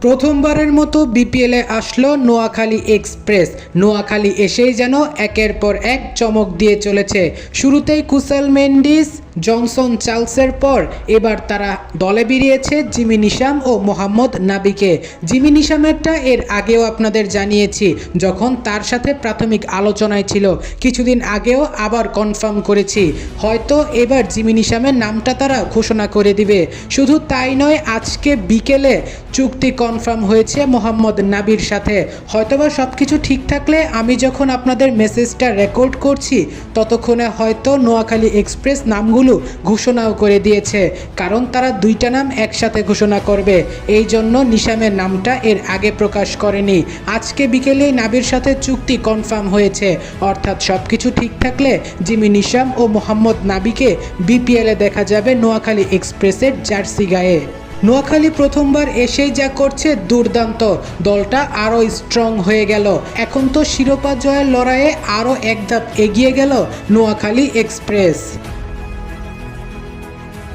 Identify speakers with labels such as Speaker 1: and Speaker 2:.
Speaker 1: প্রথমবারের মতো বিপিএলে আসলো নোয়াখালী এক্সপ্রেস নোয়াখালী এসেই যেন একের পর এক চমক দিয়ে চলেছে। শুরুতেই কুসাল মেন্ডিস জনসন চার্লসের পর এবার তারা দলে বেরিয়েছে জিমি নিশাম ও মোহাম্মদ নাবিকে। জিমি নিশামেরটা এর আগেও আপনাদের জানিয়েছি, যখন তার সাথে প্রাথমিক আলোচনায় ছিল। কিছুদিন আগেও আবার কনফার্ম করেছি। হয়তো এবার জিমি নিশামের নামটা তারা ঘোষণা করে দিবে। শুধু তাই নয়, আজকে বিকেলে চুক্তি কনফার্ম হয়েছে মোহাম্মদ নাবির সাথে। হয়তোবা সব কিছু ঠিক থাকলে আমি যখন আপনাদের মেসেজটা রেকর্ড করছি, ততক্ষণে হয়তো নোয়াখালী এক্সপ্রেস নামগুলো ঘোষণাও করে দিয়েছে। কারণ তারা দুইটা নাম একসাথে ঘোষণা করবে। এই জন্য নিশামের নামটা এর আগে প্রকাশ করেনি। আজকে বিকেলে নাবির সাথে চুক্তি কনফার্ম হয়েছে। অর্থাৎ সব কিছু ঠিক থাকলে জিমি নিশাম ও মোহাম্মদ নাবিকে বিপিএলে দেখা যাবে নোয়াখালী এক্সপ্রেসের জার্সি গায়ে। নোয়াখালী প্রথমবার এসেই যা করছে দুর্দান্ত। দলটা আরও স্ট্রং হয়ে গেল। এখন তো শিরোপা জয়ের লড়াইয়ে আরও এক ধাপ এগিয়ে গেল নোয়াখালী এক্সপ্রেস।